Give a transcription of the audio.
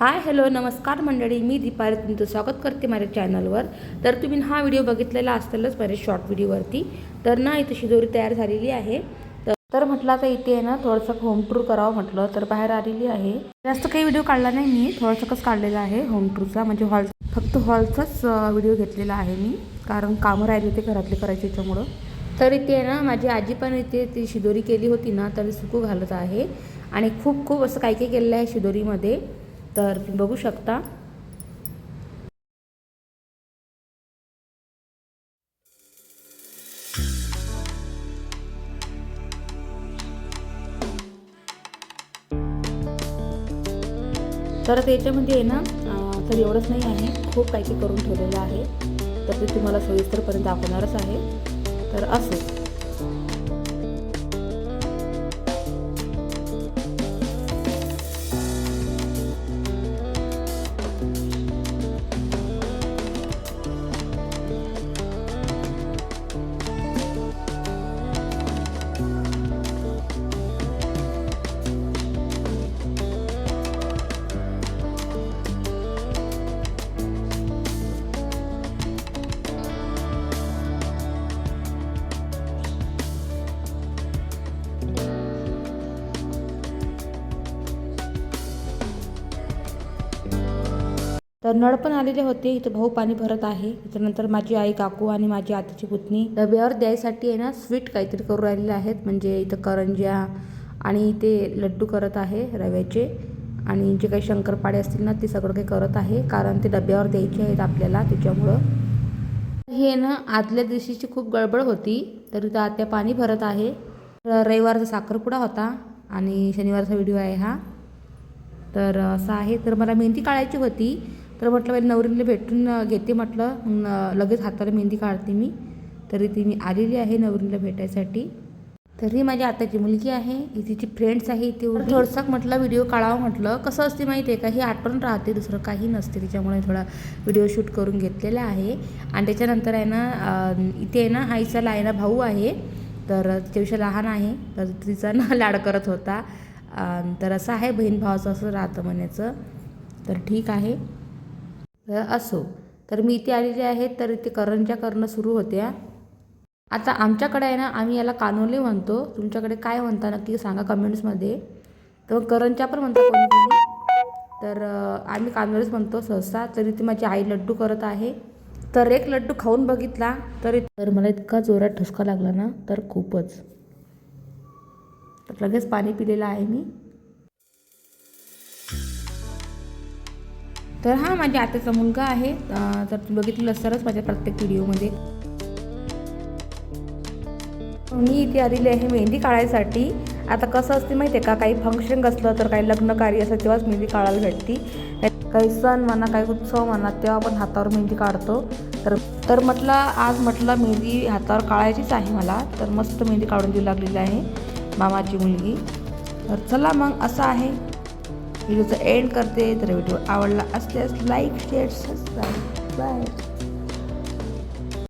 Hi hello नमस्कार मंडळी. मी दीपाली तुमचं स्वागत करते माझ्या चॅनलवर. तर तुम्ही हा व्हिडिओ बघितलेला असतालच माझ्या शॉर्ट व्हिडिओवरती तर ना इथे शिदोरी तयार झालेली आहे. तर तर म्हटलं आता इथे आहे ना थोडंसं होम टूर करावं म्हटलं तर बाहेर आलेली आहे. जास्त काही व्हिडिओ काढला नाही मी थोडंसंच काढलेला आहे होम टूरचा म्हणजे हॉल फक्त हॉलचाच व्हिडिओ घेतलेला आहे मी कारण कामं राहिली होते घरातले करायचे त्याच्यामुळं तर इथे आहे ना माझी आजी पण इथे ती शिदोरी केली होती ना तर सुकू घालत आहे. आणि खूप खूप असं काही काही केलेलं आहे शिदोरीमध्ये तर बघू शकता. तर त्याच्यामध्ये आहे ना तर एवढंच नाही आहे खूप काही काही करून ठेवलेलं आहे. तर ते तुम्हाला सविस्तरपर्यंत दाखवणारच आहे. तर असं. तर नळ पण आलेले होते. इथं भाऊ पाणी भरत आहे. त्याच्यानंतर माझी आई काकू आणि माझी आतीची पुतणी डब्यावर द्यायसाठी आहे ना स्वीट काहीतरी करू राहिलेले आहेत. म्हणजे इथं करंज्या आणि ते लड्डू करत आहे रव्याचे. आणि जे काही शंकरपाडे असतील ना ते सगळं काही करत आहे. कारण ते डब्यावर द्यायचे आहेत आपल्याला त्याच्यामुळं. हे ना आदल्या दिवशीची खूप गडबड होती. तर इथं आत्या पाणी भरत आहे. रविवारचा साखरपुडा होता आणि शनिवारचा व्हिडिओ आहे हा. तर असं आहे. तर मला मेहंदी काढायची होती. तर म्हटलं पहिले नवरीला भेटून घेते म्हटलं. लगेच हाताला मेहंदी काढते मी. तरी ती मी आलेली आहे नवरीला भेटायसाठी. तर ही माझी आताची मुलगी आहे. ही तिची फ्रेंड्स आहे इथे थोडंसं म्हटलं व्हिडिओ काढावं म्हटलं. कसं असते माहिती आहे का ही आठवण राहते. दुसरं काही नसते. त्याच्यामुळे थोडा व्हिडिओ शूट करून घेतलेला आहे. आणि त्याच्यानंतर आहे ना इथे आहे ना आईचा लायना भाऊ आहे. तर तिच्याविषयी लहान आहे. तर तिचा ना लाड करत होता. तर असं आहे बहीण भावाचं असं राहतं म्हणायचं. तर ठीक आहे. असो. तर मी इथे आलेली आहे तर इथे करंजा करणं सुरू होत्या. आता आमच्याकडे आहे ना आम्ही याला कानोले म्हणतो. तुमच्याकडे काय म्हणता नक्की सांगा कमेंट्समध्ये. तर मग पण म्हणता कोणी कोणी तर आम्ही कानोलेच म्हणतो सहसा. तर इथे माझी आई लड्डू करत आहे. तर एक लड्डू खाऊन बघितला तर तर मला इतका जोरात ठसका लागला ना तर खूपच. तर लगेच पाणी पिलेलं आहे मी. तर हा माझ्या आत्याचा मुलगा आहे. तर तू बघितलं असणारच माझ्या प्रत्येक व्हिडिओमध्ये. मी इथे आलेली आहे मेहंदी काढायसाठी. आता कसं असते माहिती आहे का? काही फंक्शन असलं तर काही लग्न कार्य असं तेव्हाच मेहंदी काढायला भेटती. काही सण म्हणा काही उत्सव म्हणा तेव्हा आपण हातावर मेहंदी काढतो. तर तर म्हटलं आज म्हटलं मेहंदी हातावर काढायचीच आहे मला. तर मस्त मेहंदी काढून देऊ लागलेली आहे मामाची मुलगी. तर चला मग असं आहे. व्हिडिओचं एंड करते. तर व्हिडिओ आवडला असल्यास लाईक शेअर सबस्क्राईब बाय